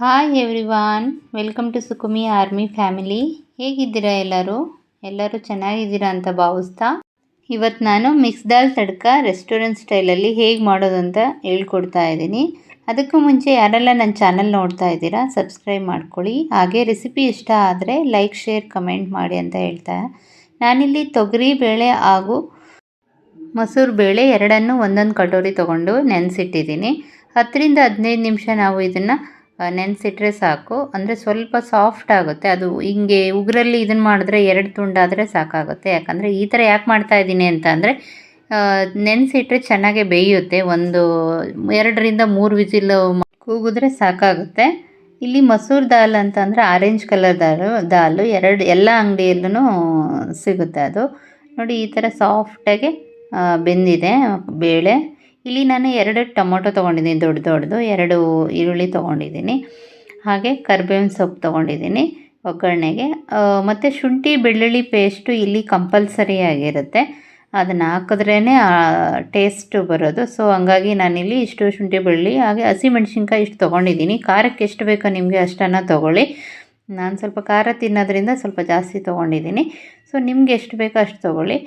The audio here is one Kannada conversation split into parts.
Hi everyone welcome to Sukumi army family ಹೇಗಿದ್ದೀರಾ ಎಲ್ಲರೂ? ಎಲ್ಲರೂ ಚೆನ್ನಾಗಿದ್ದೀರಾ ಅಂತ ಭಾವಿಸ್ತಾ? ಇವತ್ತು ನಾನು ಮಿಕ್ಸ್ ದಾಲ್ ತಡ್ಕ ರೆಸ್ಟೋರೆಂಟ್ ಸ್ಟೈಲಲ್ಲಿ ಹೇಗೆ ಮಾಡೋದು ಅಂತ ಹೇಳ್ಕೊಡ್ತಾ ಇದ್ದೀನಿ. ಅದಕ್ಕೂ ಮುಂಚೆ ಯಾರೆಲ್ಲ ನನ್ನ ಚಾನಲ್ ನೋಡ್ತಾ ಇದ್ದೀರಾ ಸಬ್ಸ್ಕ್ರೈಬ್ ಮಾಡ್ಕೊಳ್ಳಿ. ಹಾಗೆ ರೆಸಿಪಿ ಇಷ್ಟ ಆದರೆ ಲೈಕ್ ಶೇರ್ ಕಮೆಂಟ್ ಮಾಡಿ ಅಂತ ಹೇಳ್ತಾ. ನಾನಿಲ್ಲಿ ತೊಗರಿ ಬೇಳೆ ಹಾಗೂ ಮೊಸರು ಬೇಳೆ ಎರಡನ್ನೂ ಒಂದೊಂದು ಕಟೋರಿ ತೊಗೊಂಡು ನೆನೆಸಿಟ್ಟಿದ್ದೀನಿ. ಹತ್ತರಿಂದ ಹದಿನೈದು ನಿಮಿಷ ನಾವು ಇದನ್ನು ನೆನೆಸಿಟ್ರೆ ಸಾಕು. ಅಂದರೆ ಸ್ವಲ್ಪ ಸಾಫ್ಟ್ ಆಗುತ್ತೆ. ಅದು ಹಿಂಗೆ ಉಗುರಲ್ಲಿ ಇದನ್ನು ಮಾಡಿದ್ರೆ ಎರಡು ತುಂಡಾದರೆ ಸಾಕಾಗುತ್ತೆ. ಯಾಕಂದರೆ ಈ ಥರ ಯಾಕೆ ಮಾಡ್ತಾ ಇದ್ದೀನಿ ಅಂತ ಅಂದರೆ ನೆನೆಸಿಟ್ರೆ ಚೆನ್ನಾಗೆ ಬೇಯುತ್ತೆ. ಒಂದು ಎರಡರಿಂದ ಮೂರು ವಿಸಿಲ್ ಕೂಗಿದ್ರೆ ಸಾಕಾಗುತ್ತೆ. ಇಲ್ಲಿ ಮಸೂರ್ ದಾಲ್ ಅಂತಂದರೆ ಆರೆಂಜ್ ಕಲರ್ ದಾಲು ದಾಲು ಎರಡು, ಎಲ್ಲ ಅಂಗಡಿಯಲ್ಲೂ ಸಿಗುತ್ತೆ ಅದು. ನೋಡಿ, ಈ ಥರ ಸಾಫ್ಟಾಗೆ ಬೆಂದಿದೆ, ಬೇಳೆ. ಇಲ್ಲಿ ನಾನು ಎರಡು ಟೊಮೊಟೊ ತೊಗೊಂಡಿದ್ದೀನಿ, ದೊಡ್ಡ ದೊಡ್ಡದು. ಎರಡು ಈರುಳ್ಳಿ ತೊಗೊಂಡಿದ್ದೀನಿ. ಹಾಗೆ ಕರ್ಬೇವಿನ ಸೊಪ್ಪು ತೊಗೊಂಡಿದ್ದೀನಿ ಒಗ್ಗರಣೆಗೆ. ಮತ್ತು ಶುಂಠಿ ಬೆಳ್ಳುಳ್ಳಿ ಪೇಸ್ಟು ಇಲ್ಲಿ ಕಂಪಲ್ಸರಿ ಆಗಿರುತ್ತೆ. ಅದನ್ನು ಹಾಕಿದ್ರೇ ಟೇಸ್ಟು ಬರೋದು. ಸೊ ಹಂಗಾಗಿ ನಾನಿಲ್ಲಿ ಇಷ್ಟು ಶುಂಠಿ ಬೆಳ್ಳುಳ್ಳಿ, ಹಾಗೆ ಹಸಿಮೆಣ್ಸಿನ್ಕಾಯಿ ಇಷ್ಟು ತೊಗೊಂಡಿದ್ದೀನಿ. ಖಾರಕ್ಕೆ ಎಷ್ಟು ಬೇಕೋ ನಿಮಗೆ ಅಷ್ಟನ್ನು ತೊಗೊಳ್ಳಿ. ನಾನು ಸ್ವಲ್ಪ ಖಾರ ತಿನ್ನೋದ್ರಿಂದ ಸ್ವಲ್ಪ ಜಾಸ್ತಿ ತೊಗೊಂಡಿದ್ದೀನಿ. ಸೊ ನಿಮ್ಗೆ ಎಷ್ಟು ಬೇಕೋ ಅಷ್ಟು ತೊಗೊಳ್ಳಿ.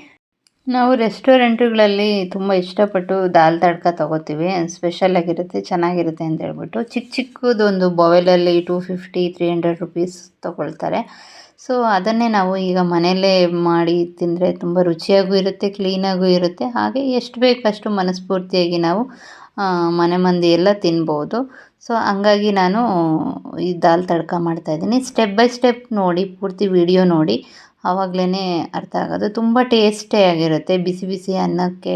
ನಾವು ರೆಸ್ಟೋರೆಂಟ್ಗಳಲ್ಲಿ ತುಂಬ ಇಷ್ಟಪಟ್ಟು ದಾಲ್ ತಡ್ಕ ತೊಗೋತೀವಿ. ಸ್ಪೆಷಲಾಗಿರುತ್ತೆ ಚೆನ್ನಾಗಿರುತ್ತೆ ಅಂತ ಹೇಳ್ಬಿಟ್ಟು. ಚಿಕ್ಕ ಚಿಕ್ಕದೊಂದು ಬೊವೆಲಲ್ಲಿ two fifty, three hundred rupees ತೊಗೊಳ್ತಾರೆ. ಸೊ, ಅದನ್ನೇ ನಾವು ಈಗ ಮನೆಯಲ್ಲೇ ಮಾಡಿ ತಿಂದರೆ ತುಂಬ ರುಚಿಯಾಗೂ ಇರುತ್ತೆ, ಕ್ಲೀನಾಗೂ ಇರುತ್ತೆ. ಹಾಗೆ ಎಷ್ಟು ಬೇಕಷ್ಟು ಮನಸ್ಫೂರ್ತಿಯಾಗಿ ನಾವು ಮನೆ ಮಂದಿ ಎಲ್ಲ ತಿನ್ಬೋದು. ಸೊ, ಹಂಗಾಗಿ ನಾನು ಈ ದಾಲ್ ತಡ್ಕ ಮಾಡ್ತಾಯಿದ್ದೀನಿ ಸ್ಟೆಪ್ ಬೈ ಸ್ಟೆಪ್ ನೋಡಿ, ಪೂರ್ತಿ ವಿಡಿಯೋ ನೋಡಿ. ಆವಾಗಲೇ ಅರ್ಥ ಆಗೋದು. ತುಂಬ ಟೇಸ್ಟಿಯಾಗಿರುತ್ತೆ ಬಿಸಿ ಬಿಸಿ ಅನ್ನಕ್ಕೆ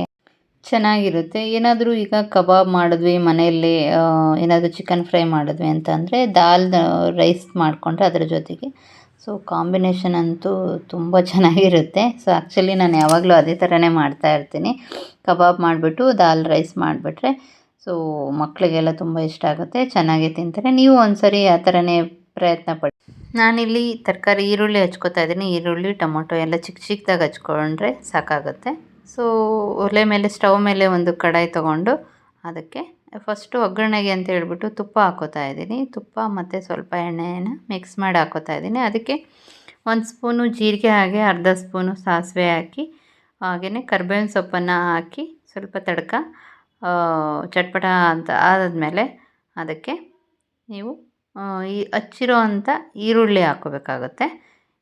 ಚೆನ್ನಾಗಿರುತ್ತೆ. ಏನಾದರೂ ಈಗ ಕಬಾಬ್ ಮಾಡಿದ್ವಿ ಮನೆಯಲ್ಲಿ ಏನಾದರೂ ಚಿಕನ್ ಫ್ರೈ ಮಾಡಿದ್ವಿ ಅಂತ ಅಂದರೆ ದಾಲ್ ರೈಸ್ ಮಾಡಿಕೊಂಡ್ರೆ ಅದರ ಜೊತೆಗೆ. ಸೊ, ಕಾಂಬಿನೇಷನ್ ಅಂತೂ ತುಂಬ ಚೆನ್ನಾಗಿರುತ್ತೆ. ಸೊ ಆ್ಯಕ್ಚುಲಿ ನಾನು ಯಾವಾಗಲೂ ಅದೇ ಥರನೇ ಮಾಡ್ತಾ ಇರ್ತೀನಿ. ಕಬಾಬ್ ಮಾಡಿಬಿಟ್ಟು, ದಾಲ್, ರೈಸ್ ಮಾಡಿಬಿಟ್ರೆ, ಸೊ ಮಕ್ಕಳಿಗೆಲ್ಲ ತುಂಬ ಇಷ್ಟ ಆಗುತ್ತೆ. ಚೆನ್ನಾಗಿ ತಿಂತಾರೆ. ನೀವು ಒಂದು ಸರಿ ಆ ಥರನೇ ಪ್ರಯತ್ನ ಪಡಿ ನಾನಿಲ್ಲಿ ತರಕಾರಿ, ಈರುಳ್ಳಿ ಹಚ್ಕೋತಾ ಇದ್ದೀನಿ. ಈರುಳ್ಳಿ, ಟೊಮೊಟೊ ಎಲ್ಲ ಚಿಕ್ಕ ಚಿಕ್ಕದಾಗಿ ಹಚ್ಕೊಂಡ್ರೆ ಸಾಕಾಗುತ್ತೆ. ಸೊ ಒಲೆ ಮೇಲೆ, ಸ್ಟವ್ ಮೇಲೆ ಒಂದು ಕಡಾಯಿ ತೊಗೊಂಡು ಅದಕ್ಕೆ ಫಸ್ಟು ಒಗ್ಗರಣೆಗೆ ಅಂತ ಹೇಳ್ಬಿಟ್ಟು ತುಪ್ಪ ಹಾಕೋತಾ ಇದ್ದೀನಿ. ತುಪ್ಪ ಮತ್ತು ಸ್ವಲ್ಪ ಎಣ್ಣೆಯನ್ನು ಮಿಕ್ಸ್ ಮಾಡಿ ಹಾಕೋತಾ ಇದ್ದೀನಿ. ಅದಕ್ಕೆ ಒಂದು ಸ್ಪೂನು ಜೀರಿಗೆ ಹಾಗೆ, ಅರ್ಧ ಸ್ಪೂನು ಸಾಸಿವೆ ಹಾಕಿ ಹಾಗೆಯೇ ಕರ್ಬೇವಿನ ಸೊಪ್ಪನ್ನು ಹಾಕಿ ಸ್ವಲ್ಪ ತಡ್ಕ ಚಟ್ಪಟ ಅಂತ ಆದಮೇಲೆ ಅದಕ್ಕೆ ನೀವು ಈ ಹಚ್ಚಿರೋ ಅಂಥ ಈರುಳ್ಳಿ ಹಾಕ್ಕೋಬೇಕಾಗುತ್ತೆ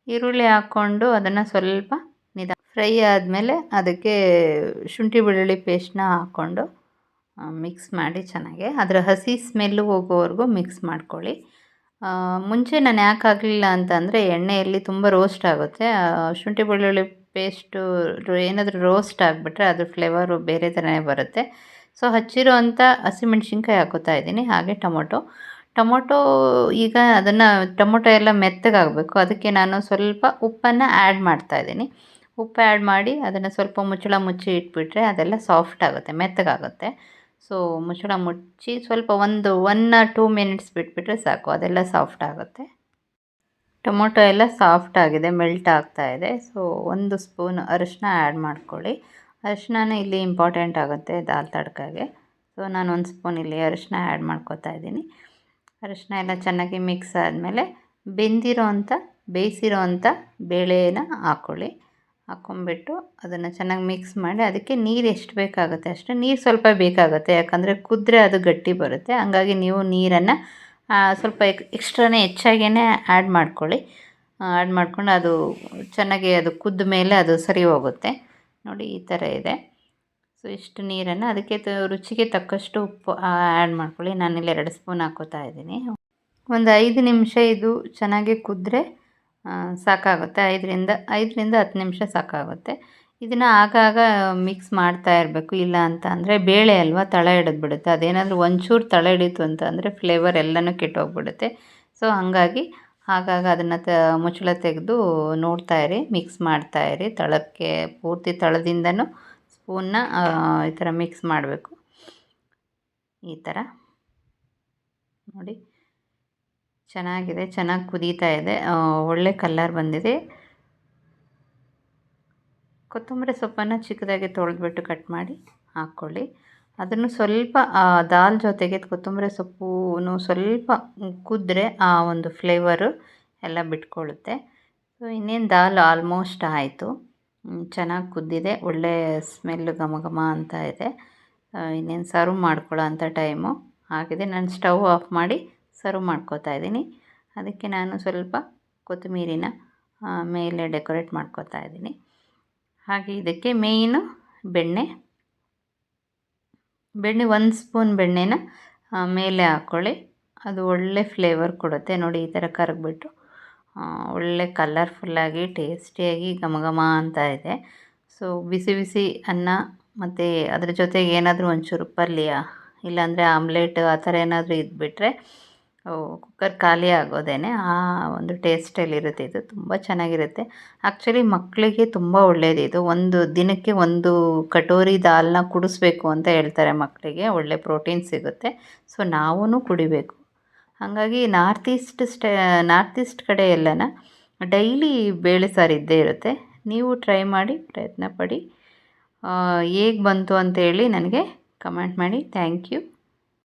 ಈರುಳ್ಳಿ ಹಾಕ್ಕೊಂಡು ಅದನ್ನು ಸ್ವಲ್ಪ ನಿಧಾನ ಫ್ರೈ ಆದಮೇಲೆ ಅದಕ್ಕೆ ಶುಂಠಿ ಬೆಳ್ಳುಳ್ಳಿ ಪೇಸ್ಟ್ನ ಹಾಕ್ಕೊಂಡು ಮಿಕ್ಸ್ ಮಾಡಿ ಚೆನ್ನಾಗೆ. ಅದರ ಹಸಿ ಸ್ಮೆಲ್ಲು ಹೋಗೋವರೆಗೂ ಮಿಕ್ಸ್ ಮಾಡ್ಕೊಳ್ಳಿ. ಮುಂಚೆ ನಾನು ಯಾಕೆ ಹಾಕಲಿಲ್ಲ ಅಂತಂದರೆ ಎಣ್ಣೆಯಲ್ಲಿ ತುಂಬ ರೋಸ್ಟ್ ಆಗುತ್ತೆ. ಶುಂಠಿ ಬೆಳ್ಳುಳ್ಳಿ ಪೇಸ್ಟು ಏನಾದರೂ ರೋಸ್ಟ್ ಆಗಿಬಿಟ್ರೆ ಅದ್ರ ಫ್ಲೇವರು ಬೇರೆ ಥರನೇ ಬರುತ್ತೆ. ಸೊ ಹಚ್ಚಿರೋ ಅಂಥ ಹಸಿಮೆಣ್ಸಿನ್ಕಾಯಿ ಹಾಕೋತಾ ಇದ್ದೀನಿ, ಹಾಗೆ ಟೊಮೊಟೊ. ಟೊಮೊಟೊ ಈಗ ಅದನ್ನು ಟೊಮೊಟೊ ಎಲ್ಲ ಮೆತ್ತಗಾಗಬೇಕು. ಅದಕ್ಕೆ ನಾನು ಸ್ವಲ್ಪ ಉಪ್ಪನ್ನು ಆ್ಯಡ್ ಮಾಡ್ತಾಯಿದ್ದೀನಿ ಉಪ್ಪು ಆ್ಯಡ್ ಮಾಡಿ ಅದನ್ನು ಸ್ವಲ್ಪ ಮುಚ್ಚಳ ಮುಚ್ಚಿ ಇಟ್ಬಿಟ್ರೆ ಅದೆಲ್ಲ ಸಾಫ್ಟ್ ಆಗುತ್ತೆ, ಮೆತ್ತಗಾಗುತ್ತೆ. ಸೊ ಮುಚ್ಚಳ ಮುಚ್ಚಿ ಸ್ವಲ್ಪ ಒಂದು ಒನ್ ಟೂ ಮಿನಿಟ್ಸ್ ಬಿಟ್ಬಿಟ್ರೆ ಸಾಕು, ಅದೆಲ್ಲ ಸಾಫ್ಟ್ ಆಗುತ್ತೆ. ಟೊಮೊಟೊ ಎಲ್ಲ ಸಾಫ್ಟ್ ಆಗಿದೆ ಮೆಲ್ಟ್ ಆಗ್ತಾ ಇದೆ. ಸೊ ಒಂದು ಸ್ಪೂನ್ ಅರಿಶಿನ ಆ್ಯಡ್ ಮಾಡ್ಕೊಳ್ಳಿ. ಅರಿಶಿನ ಇಲ್ಲಿ ಇಂಪಾರ್ಟೆಂಟ್ ಆಗುತ್ತೆ, ದಾಲ್ ತಡ್ಕಾಗೆ. ಸೊ ನಾನು ಒಂದು ಸ್ಪೂನ್ ಇಲ್ಲಿ ಅರಿಶಿನ ಆ್ಯಡ್ ಮಾಡ್ಕೋತಾ ಇದ್ದೀನಿ. ಅರಿಶಿನ ಎಲ್ಲ ಚೆನ್ನಾಗಿ ಮಿಕ್ಸ್ ಆದಮೇಲೆ ಬೆಂದಿರೋ ಅಂಥ ಬೇಯಿಸಿರೋ ಅಂಥ ಬೇಳೆನ ಹಾಕ್ಕೊಳ್ಳಿ ಹಾಕ್ಕೊಂಬಿಟ್ಟು ಅದನ್ನು ಚೆನ್ನಾಗಿ ಮಿಕ್ಸ್ ಮಾಡಿ ಅದಕ್ಕೆ ನೀರು ಎಷ್ಟು ಬೇಕಾಗುತ್ತೆ ಅಷ್ಟು, ನೀರು ಸ್ವಲ್ಪ ಬೇಕಾಗುತ್ತೆ. ಯಾಕಂದರೆ ಕುದ್ರೆ ಅದು ಗಟ್ಟಿ ಬರುತ್ತೆ. ಹಂಗಾಗಿ ನೀವು ನೀರನ್ನು ಸ್ವಲ್ಪ ಎಕ್ಸ್ಟ್ರಾನೇ ಹೆಚ್ಚಾಗೇ ಆ್ಯಡ್ ಮಾಡ್ಕೊಳ್ಳಿ. ಆ್ಯಡ್ ಮಾಡ್ಕೊಂಡು ಅದು ಚೆನ್ನಾಗಿ ಅದು ಕುದ್ದ ಮೇಲೆ ಅದು ಸರಿ ಹೋಗುತ್ತೆ. ನೋಡಿ, ಈ ಥರ ಇದೆ. ಸೊ, ಇಷ್ಟು ನೀರನ್ನು ಅದಕ್ಕೆ ರುಚಿಗೆ ತಕ್ಕಷ್ಟು ಉಪ್ಪು ಆ್ಯಡ್ ಮಾಡ್ಕೊಳ್ಳಿ. ನಾನಿಲ್ಲಿ ಎರಡು ಸ್ಪೂನ್ ಹಾಕೋತಾ ಇದ್ದೀನಿ. ಒಂದು ಐದು ನಿಮಿಷ ಇದು ಚೆನ್ನಾಗಿ ಕುದ್ರೆ ಸಾಕಾಗುತ್ತೆ. ಐದರಿಂದ ಐದರಿಂದ ಹತ್ತು ನಿಮಿಷ ಸಾಕಾಗುತ್ತೆ. ಇದನ್ನು ಆಗಾಗ ಮಿಕ್ಸ್ ಮಾಡ್ತಾ ಇರಬೇಕು. ಇಲ್ಲ ಅಂತ ಅಂದರೆ ಬೇಳೆ ಅಲ್ವಾ, ತಳ ಹಿಡಿದ್ಬಿಡುತ್ತೆ ಅದೇನಾದರೂ ಒಂಚೂರು ತಳ ಹಿಡಿತು ಅಂತ ಅಂದರೆ ಫ್ಲೇವರ್ ಎಲ್ಲನೂ ಕೆಟ್ಟೋಗ್ಬಿಡುತ್ತೆ ಸೊ, ಹಾಗಾಗಿ ಆಗಾಗ ಅದನ್ನು ತ, ಮುಚ್ಚಳ ತೆಗೆದು ನೋಡ್ತಾ ಇರಿ ಮಿಕ್ಸ್ ಮಾಡ್ತಾ ಇರಿ. ತಳಕ್ಕೆ, ಪೂರ್ತಿ ತಳದಿಂದನೂ ಸ್ಪೂನ್ನ ಈ ಥರ ಮಿಕ್ಸ್ ಮಾಡಬೇಕು. ಈ ಥರ ನೋಡಿ. ಚೆನ್ನಾಗಿದೆ, ಚೆನ್ನಾಗಿ ಕುದೀತಾ ಇದೆ. ಒಳ್ಳೆ ಕಲ್ಲರ್ ಬಂದಿದೆ. ಕೊತ್ತಂಬರಿ ಸೊಪ್ಪನ್ನು ಚಿಕ್ಕದಾಗಿ ತೊಳೆದ್ಬಿಟ್ಟು ಕಟ್ ಮಾಡಿ ಹಾಕ್ಕೊಳ್ಳಿ. ಅದನ್ನು ಸ್ವಲ್ಪ ದಾಲ್ ಜೊತೆಗೆ ಕೊತ್ತಂಬರಿ ಸೊಪ್ಪು ಸ್ವಲ್ಪ ಕುದ್ರೆ ಆ ಒಂದು ಫ್ಲೇವರು ಎಲ್ಲ ಬಿಟ್ಕೊಳ್ಳುತ್ತೆ. ಸೊ ಇನ್ನೇನು ದಾಲ್ ಆಲ್ಮೋಸ್ಟ್ ಆಯಿತು. ಚೆನ್ನಾಗಿ ಕುದ್ದಿದೆ. ಒಳ್ಳೆ ಸ್ಮೆಲ್ ಘಮ ಘಮ ಅಂತ ಇದೆ. ಇನ್ನೇನು ಸರ್ವ್ ಮಾಡ್ಕೊಳ್ಳೋ ಅಂಥ ಟೈಮು ಆಗಿದೆ. ನಾನು ಸ್ಟವ್ ಆಫ್ ಮಾಡಿ ಸರ್ವ್ ಮಾಡ್ಕೋತಾ ಇದ್ದೀನಿ. ಅದಕ್ಕೆ ನಾನು ಸ್ವಲ್ಪ ಕೊತ್ತಂಬೀರಿನ ಮೇಲೆ ಡೆಕೋರೇಟ್ ಮಾಡ್ಕೋತಾ ಇದ್ದೀನಿ. ಹಾಗೆ ಇದಕ್ಕೆ ಮೇಯ್ನು ಬೆಣ್ಣೆ. ಬೆಣ್ಣೆ ಒಂದು ಸ್ಪೂನ್ ಬೆಣ್ಣೆನ ಮೇಲೆ ಹಾಕ್ಕೊಳ್ಳಿ ಅದು ಒಳ್ಳೆ ಫ್ಲೇವರ್ ಕೊಡುತ್ತೆ. ನೋಡಿ ಈ ಥರ ಕರಗಿಬಿಟ್ಟು. ಒಳ್ಳೆ ಕಲರ್ಫುಲ್ಲಾಗಿ ಟೇಸ್ಟಿಯಾಗಿ ಘಮ ಘಮ ಅಂತ ಇದೆ. ಸೊ ಬಿಸಿ ಬಿಸಿ ಅನ್ನ ಮತ್ತು ಅದ್ರ ಜೊತೆಗೆ ಏನಾದರೂ ಒಂಚೂರು ಪಲ್ಯ, ಇಲ್ಲಾಂದರೆ ಆಮ್ಲೆಟ್ ಆ ಥರ ಏನಾದರೂ ಇದ್ಬಿಟ್ರೆ ಕುಕ್ಕರ್ ಖಾಲಿ ಆಗೋದೇನೆ ಆ ಒಂದು ಟೇಸ್ಟಲ್ಲಿರುತ್ತೆ ಇದು ತುಂಬ ಚೆನ್ನಾಗಿರುತ್ತೆ. ಆ್ಯಕ್ಚುಲಿ ಮಕ್ಕಳಿಗೆ ತುಂಬ ಒಳ್ಳೆಯದಿದು ಒಂದು ದಿನಕ್ಕೆ ಒಂದು ಕಟೋರಿ ದಾಲ್ನ ಕುಡಿಸ್ಬೇಕು ಅಂತ ಹೇಳ್ತಾರೆ ಮಕ್ಕಳಿಗೆ ಒಳ್ಳೆ ಪ್ರೋಟೀನ್ ಸಿಗುತ್ತೆ. ಸೊ ನಾವೂ ಕುಡಿಬೇಕು. ಹಾಗಾಗಿ north east stay, north east ಕಡೆ ಎಲ್ಲನ ಡೈಲಿ ಬೇಳೆ ಸಾರು ಇದ್ದೇ ಇರುತ್ತೆ. ನೀವು ಟ್ರೈ ಮಾಡಿ, ಪ್ರಯತ್ನ ಪಡಿ. ಹೇಗೆ ಬಂತು ಅಂತೇಳಿ ನನಗೆ ಕಮೆಂಟ್ ಮಾಡಿ. Thank you.